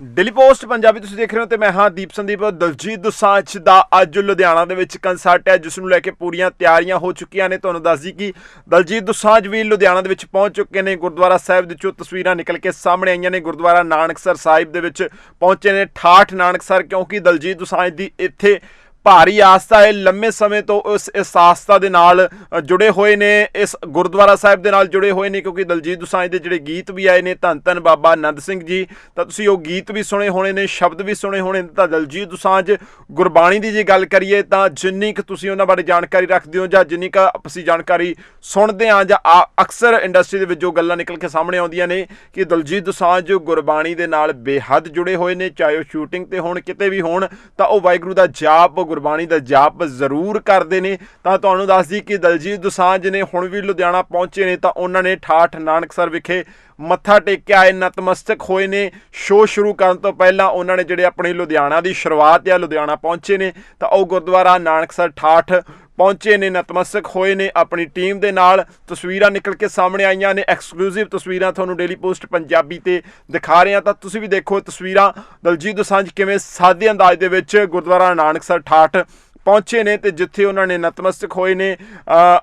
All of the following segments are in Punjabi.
ਡੇਲੀ ਪੋਸਟ, ਪੰਜਾਬੀ ਤੁਸੀਂ ਦੇਖ ਰਹੇ ਹੋ ਤੇ ਮੈਂ ਹਾਂ ਦੀਪ ਸੰਦੀਪ, ਦਲਜੀਤ ਦੁਸਾਂਝ ਦਾ ਅੱਜ ਲੁਧਿਆਣਾ ਦੇ ਵਿੱਚ ਕੰਸਰਟ ਹੈ, ਜਿਸ ਨੂੰ ਲੈ ਕੇ ਪੂਰੀਆਂ ਤਿਆਰੀਆਂ ਹੋ ਚੁੱਕੀਆਂ ਨੇ। ਤੁਹਾਨੂੰ ਦੱਸ ਦਈ ਕਿ ਦਲਜੀਤ ਦੁਸਾਂਝ ਵੀ ਲੁਧਿਆਣਾ ਦੇ ਵਿੱਚ ਪਹੁੰਚ ਚੁੱਕੇ ਨੇ। ਗੁਰਦੁਆਰਾ ਸਾਹਿਬ ਦੇ ਚੋਂ ਤਸਵੀਰਾਂ ਨਿਕਲ ਕੇ ਸਾਹਮਣੇ ਆਈਆਂ ਨੇ। ਗੁਰਦੁਆਰਾ ਨਾਨਕਸਰ ਸਾਹਿਬ ਦੇ ਵਿੱਚ ਪਹੁੰਚੇ ਨੇ। ਠਾਠ ਨਾਨਕਸਰ, ਕਿਉਂਕਿ ਦਲਜੀਤ ਦੁਸਾਂਝ ਦੀ ਇੱਥੇ ਭਾਰੀ ਆਸਥਾ ਹੈ ਲੰਮੇ ਸਮੇਂ ਤੋਂ ਉਸ ਇਸ ਆਸਥਾ ਦੇ ਨਾਲ ਜੁੜੇ ਹੋਏ ਨੇ, ਇਸ ਗੁਰਦੁਆਰਾ ਸਾਹਿਬ ਦੇ ਨਾਲ ਜੁੜੇ ਹੋਏ ਨੇ, ਕਿਉਂਕਿ ਦਲਜੀਤ ਦੁਸਾਂਝ ਦੇ ਜਿਹੜੇ ਗੀਤ ਵੀ ਆਏ ਨੇ, ਧੰਨ ਧੰਨ ਬਾਬਾ ਆਨੰਦ ਸਿੰਘ ਜੀ, ਤਾਂ ਤੁਸੀਂ ਉਹ ਗੀਤ ਵੀ ਸੁਣੇ ਹੋਣੇ ਨੇ, ਸ਼ਬਦ ਵੀ ਸੁਣੇ ਹੋਣੇ ਤਾਂ ਦਲਜੀਤ ਦੁਸਾਂਝ ਗੁਰਬਾਣੀ ਦੀ ਜੇ ਗੱਲ ਕਰੀਏ, ਤਾਂ ਜਿੰਨੀ ਕੁ ਤੁਸੀਂ ਉਹਨਾਂ ਬਾਰੇ ਜਾਣਕਾਰੀ ਰੱਖਦੇ ਹੋ, ਜਾਂ ਜਿੰਨੀ ਕੁ ਅਸੀਂ ਜਾਣਕਾਰੀ ਸੁਣਦੇ ਆ ਜਾਂ ਆ- ਅਕਸਰ ਇੰਡਸਟਰੀ ਦੇ ਵਿੱਚ ਜੋ ਗੱਲਾਂ ਨਿਕਲ ਕੇ ਸਾਹਮਣੇ ਆਉਂਦੀਆਂ ਨੇ, ਕਿ ਦਲਜੀਤ ਦੁਸਾਂਝ ਗੁਰਬਾਣੀ ਦੇ ਨਾਲ ਬੇਹੱਦ ਜੁੜੇ ਹੋਏ ਨੇ, ਚਾਹੇ ਉਹ ਸ਼ੂਟਿੰਗ ਤੇ ਹੋਣ, ਕਿਤੇ ਵੀ ਹੋਣ, ਤਾਂ ਉਹ ਵਾਹਿਗੁਰੂ ਦਾ ਜਾਪ ਗੁਰਬਾਣੀ ਦਾ ਜਾਪ ਜ਼ਰੂਰ ਕਰਦੇ ਨੇ। ਤਾਂ ਤੁਹਾਨੂੰ ਦੱਸ ਦਈ ਕਿ ਦਲਜੀਤ ਦੁਸਾਂਝ ਨੇ ਹੁਣ ਵੀ ਲੁਧਿਆਣਾ ਪਹੁੰਚੇ ਨੇ ਤਾਂ ਉਹਨਾਂ ਨੇ ਠਾਠ ਨਾਨਕਸਰ ਵਿਖੇ ਮੱਥਾ ਟੇਕਿਆ। ਹੈ ਨਤਮਸਤਕ ਹੋਏ ਨੇ। ਸ਼ੋਅ ਸ਼ੁਰੂ ਕਰਨ ਤੋਂ ਪਹਿਲਾਂ ਉਹਨਾਂ ਨੇ ਜਿਹੜੇ ਆਪਣੀ ਲੁਧਿਆਣਾ ਦੀ ਸ਼ੁਰੂਆਤ ਆ ਲੁਧਿਆਣਾ ਪਹੁੰਚੇ ਨੇ। ਤਾਂ ਉਹ ਗੁਰਦੁਆਰਾ ਨਾਨਕਸਰ ਠਾਠ ਪਹੁੰਚੇ ਨੇ, ਨਤਮਸਤਕ ਹੋਏ ਨੇ ਆਪਣੀ ਟੀਮ ਦੇ ਨਾਲ। ਤਸਵੀਰਾਂ ਨਿਕਲ ਕੇ ਸਾਹਮਣੇ ਆਈਆਂ ਨੇ ਐਕਸਕਲੂਸਿਵ ਤਸਵੀਰਾਂ ਤੁਹਾਨੂੰ ਡੇਲੀ ਪੋਸਟ ਪੰਜਾਬੀ ਤੇ ਦਿਖਾ ਰਹੇ ਹਾਂ। ਤਾਂ ਤੁਸੀਂ ਵੀ ਦੇਖੋ ਤਸਵੀਰਾਂ। ਦਲਜੀਤ ਦੋਸਾਂਝ ਕਿਵੇਂ ਸਾਦੇ ਅੰਦਾਜ਼ ਦੇ ਵਿੱਚ ਗੁਰਦੁਆਰਾ ਨਾਨਕਸਰ ਠਾਠ ਪਹੁੰਚੇ ਨੇ ਤੇ ਜਿੱਥੇ ਉਹਨਾਂ ਨੇ ਨਤਮਸਤਕ ਹੋਏ ਨੇ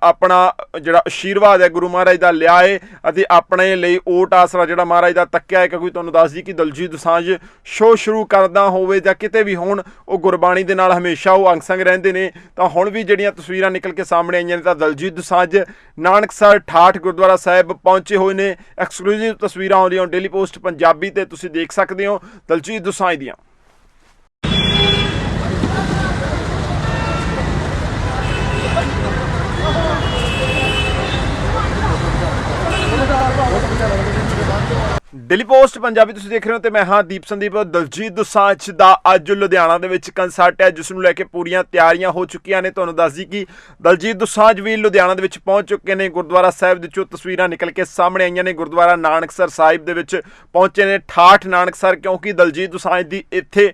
ਆਪਣਾ ਜਿਹੜਾ ਆਸ਼ੀਰਵਾਦ ਹੈ ਗੁਰੂ ਮਹਾਰਾਜ ਦਾ ਲਿਆ ਹੈ ਅਤੇ ਆਪਣੇ ਲਈ ਓਟ ਆਸਰਾ ਜਿਹੜਾ ਮਹਾਰਾਜ ਦਾ ਤੱਕਿਆ ਹੈ ਕਿਉਂਕਿ ਤੁਹਾਨੂੰ ਦੱਸ ਦਈ ਕਿ ਦਲਜੀਤ ਦੋਸਾਂਝ ਸ਼ੋਅ ਸ਼ੁਰੂ ਕਰਦਾ ਹੋਵੇ ਜਾਂ ਕਿਤੇ ਵੀ ਹੋਣ, ਉਹ ਗੁਰਬਾਣੀ ਦੇ ਨਾਲ ਹਮੇਸ਼ਾ ਉਹ ਅੰਗ ਸੰਗ ਰਹਿੰਦੇ ਨੇ। ਤਾਂ ਹੁਣ ਵੀ ਜਿਹੜੀਆਂ ਤਸਵੀਰਾਂ ਨਿਕਲ ਕੇ ਸਾਹਮਣੇ ਆਈਆਂ ਨੇ ਤਾਂ ਦਲਜੀਤ ਦੋਸਾਂਝ ਨਾਨਕਸਰ ਠਾਠ ਗੁਰਦੁਆਰਾ ਸਾਹਿਬ ਪਹੁੰਚੇ ਹੋਏ ਨੇ। ਐਕਸਕਲੂਸਿਵ ਤਸਵੀਰਾਂ ਆਉਂਦੀਆਂ ਡੇਲੀ ਪੋਸਟ ਪੰਜਾਬੀ ਤੇ ਤੁਸੀਂ ਦੇਖ ਸਕਦੇ ਹੋ ਦਲਜੀਤ ਦੋਸਾਂਝ ਦੀਆਂ। ਡੇਲੀ ਪੋਸਟ, ਪੰਜਾਬੀ ਤੁਸੀਂ ਦੇਖ ਰਹੇ ਹੋ ਤੇ ਮੈਂ ਹਾਂ ਦੀਪ ਸੰਦੀਪ, ਦਲਜੀਤ ਦੁਸਾਂਝ ਦਾ ਅੱਜ ਲੁਧਿਆਣਾ ਦੇ ਵਿੱਚ ਕੰਸਰਟ ਹੈ, ਜਿਸ ਨੂੰ ਲੈ ਕੇ ਪੂਰੀਆਂ ਤਿਆਰੀਆਂ ਹੋ ਚੁੱਕੀਆਂ ਨੇ। ਤੁਹਾਨੂੰ ਦੱਸ ਦਈ ਕਿ ਦਲਜੀਤ ਦੁਸਾਂਝ ਵੀ ਲੁਧਿਆਣਾ ਦੇ ਵਿੱਚ ਪਹੁੰਚ ਚੁੱਕੇ ਨੇ। ਗੁਰਦੁਆਰਾ ਸਾਹਿਬ ਦੇ ਚੋਂ ਤਸਵੀਰਾਂ ਨਿਕਲ ਕੇ ਸਾਹਮਣੇ ਆਈਆਂ ਨੇ। ਗੁਰਦੁਆਰਾ ਨਾਨਕਸਰ ਸਾਹਿਬ ਦੇ ਵਿੱਚ ਪਹੁੰਚੇ ਨੇ। ਠਾਠ ਨਾਨਕਸਰ, ਕਿਉਂਕਿ ਦਲਜੀਤ ਦੁਸਾਂਝ ਦੀ ਇੱਥੇ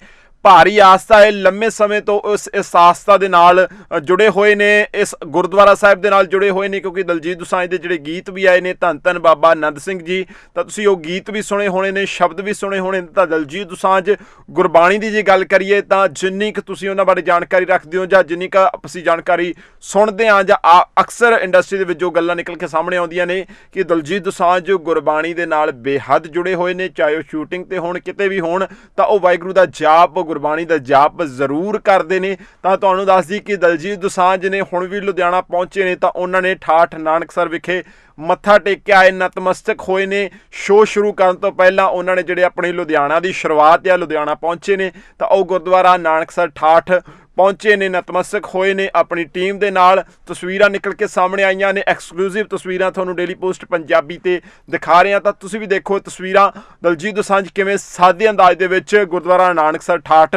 ਭਾਰੀ ਆਸਥਾ ਹੈ। ਲੰਮੇ ਸਮੇਂ ਤੋਂ ਉਸ ਇਸ ਆਸਥਾ ਦੇ ਨਾਲ ਜੁੜੇ ਹੋਏ ਨੇ। ਇਸ ਗੁਰਦੁਆਰਾ ਸਾਹਿਬ ਦੇ ਨਾਲ ਜੁੜੇ ਹੋਏ ਨੇ ਕਿਉਂਕਿ ਦਲਜੀਤ ਦੁਸਾਂਝ ਦੇ ਜਿਹੜੇ ਗੀਤ ਵੀ ਆਏ ਨੇ, ਧੰਨ ਧੰਨ ਬਾਬਾ ਆਨੰਦ ਸਿੰਘ ਜੀ। ਤਾਂ ਤੁਸੀਂ ਉਹ ਗੀਤ ਵੀ ਸੁਣੇ ਹੋਣੇ ਨੇ, ਸ਼ਬਦ ਵੀ ਸੁਣੇ ਹੋਣੇ ਨੇ। ਤਾਂ ਦਲਜੀਤ ਦੁਸਾਂਝ, ਗੁਰਬਾਣੀ ਦੀ ਜੇ ਗੱਲ ਕਰੀਏ, ਤਾਂ ਜਿੰਨੀ ਕੁ ਤੁਸੀਂ ਉਹਨਾਂ ਬਾਰੇ ਜਾਣਕਾਰੀ ਰੱਖਦੇ ਹੋ ਜਾਂ ਜਿੰਨੀ ਕੁ ਅਸੀਂ ਜਾਣਕਾਰੀ ਸੁਣਦੇ ਆ ਜਾਂ ਆ- ਅਕਸਰ ਇੰਡਸਟਰੀ ਦੇ ਵਿੱਚ ਜੋ ਗੱਲਾਂ ਨਿਕਲ ਕੇ ਸਾਹਮਣੇ ਆਉਂਦੀਆਂ ਨੇ ਕਿ ਦਲਜੀਤ ਦੁਸਾਂਝ ਗੁਰਬਾਣੀ ਦੇ ਨਾਲ ਬੇਹੱਦ ਜੁੜੇ ਹੋਏ ਨੇ, ਚਾਹੇ ਉਹ ਸ਼ੂਟਿੰਗ ਤੇ ਹੋਣ, ਕਿਤੇ ਵੀ ਹੋਣ, ਤਾਂ ਉਹ ਵਾਹਿਗੁਰੂ ਦਾ ਜਾਪ ਗੁਰਬਾਣੀ ਦਾ ਜਾਪ ਜ਼ਰੂਰ ਕਰਦੇ ਨੇ। ਤਾਂ ਤੁਹਾਨੂੰ ਦੱਸ ਦਈ ਕਿ ਦਲਜੀਤ ਦੁਸਾਂਝ ਨੇ ਹੁਣ ਵੀ ਲੁਧਿਆਣਾ ਪਹੁੰਚੇ ਨੇ, ਤਾਂ ਉਹਨਾਂ ਨੇ ਠਾਠ ਨਾਨਕਸਰ ਵਿਖੇ ਮੱਥਾ ਟੇਕਿਆ ਆਏ ਨਤਮਸਤਕ ਹੋਏ ਨੇ। ਸ਼ੋਅ ਸ਼ੁਰੂ ਕਰਨ ਤੋਂ ਪਹਿਲਾਂ ਉਹਨਾਂ ਨੇ ਜਿਹੜੇ ਆਪਣੀ ਲੁਧਿਆਣਾ ਦੀ ਸ਼ੁਰੂਆਤ ਆ, ਲੁਧਿਆਣਾ ਪਹੁੰਚੇ ਨੇ। ਤਾਂ ਉਹ ਗੁਰਦੁਆਰਾ ਨਾਨਕਸਰ ਠਾਠ ਪਹੁੰਚੇ ਨੇ, ਨਤਮਸਤਕ ਹੋਏ ਨੇ ਆਪਣੀ ਟੀਮ ਦੇ ਨਾਲ। ਤਸਵੀਰਾਂ ਨਿਕਲ ਕੇ ਸਾਹਮਣੇ ਆਈਆਂ ਨੇ ਐਕਸਕਲੂਸਿਵ ਤਸਵੀਰਾਂ ਤੁਹਾਨੂੰ ਡੇਲੀ ਪੋਸਟ ਪੰਜਾਬੀ ਤੇ ਦਿਖਾ ਰਹੇ ਹਾਂ। ਤਾਂ ਤੁਸੀਂ ਵੀ ਦੇਖੋ ਤਸਵੀਰਾਂ। ਦਲਜੀਤ ਦੋਸਾਂਝ ਕਿਵੇਂ ਸਾਦੇ ਅੰਦਾਜ਼ ਦੇ ਵਿੱਚ ਗੁਰਦੁਆਰਾ ਨਾਨਕਸਰ ਠਾਠ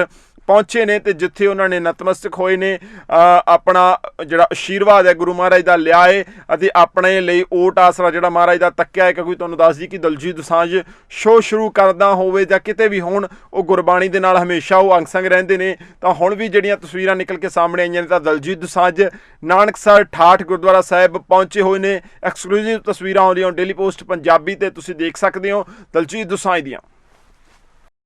ਪਹੁੰਚੇ ਨੇ ਤੇ ਜਿੱਥੇ ਉਹਨਾਂ ਨੇ ਨਤਮਸਤਕ ਹੋਏ ਨੇ ਆਪਣਾ ਜਿਹੜਾ ਆਸ਼ੀਰਵਾਦ ਹੈ ਗੁਰੂ ਮਹਾਰਾਜ ਦਾ ਲਿਆ ਹੈ ਅਤੇ ਆਪਣੇ ਲਈ ਓਟ ਆਸਰਾ ਜਿਹੜਾ ਮਹਾਰਾਜ ਦਾ ਤੱਕਿਆ ਹੈ, ਕਿਉਂਕਿ ਤੁਹਾਨੂੰ ਦੱਸ ਦਈ ਕਿ ਦਲਜੀਤ ਦੋਸਾਂਝ ਸ਼ੋਅ ਸ਼ੁਰੂ ਕਰਦਾ ਹੋਵੇ ਜਾਂ ਕਿਤੇ ਵੀ ਹੋਣ, ਉਹ ਗੁਰਬਾਣੀ ਦੇ ਨਾਲ ਹਮੇਸ਼ਾ ਉਹ ਅੰਗ ਸੰਗ ਰਹਿੰਦੇ ਨੇ। ਤਾਂ ਹੁਣ ਵੀ ਜਿਹੜੀਆਂ ਤਸਵੀਰਾਂ ਨਿਕਲ ਕੇ ਸਾਹਮਣੇ ਆਈਆਂ ਨੇ ਤਾਂ ਦਲਜੀਤ ਦੋਸਾਂਝ ਨਾਨਕਸਰ ਠਾਠ ਗੁਰਦੁਆਰਾ ਸਾਹਿਬ ਪਹੁੰਚੇ ਹੋਏ ਨੇ। ਐਕਸਕਲੂਸਿਵ ਤਸਵੀਰਾਂ ਆਉਂਦੀਆਂ ਡੇਲੀ ਪੋਸਟ ਪੰਜਾਬੀ ਤੇ ਤੁਸੀਂ ਦੇਖ ਸਕਦੇ ਹੋ ਦਲਜੀਤ ਦੋਸਾਂਝ ਦੀਆਂ।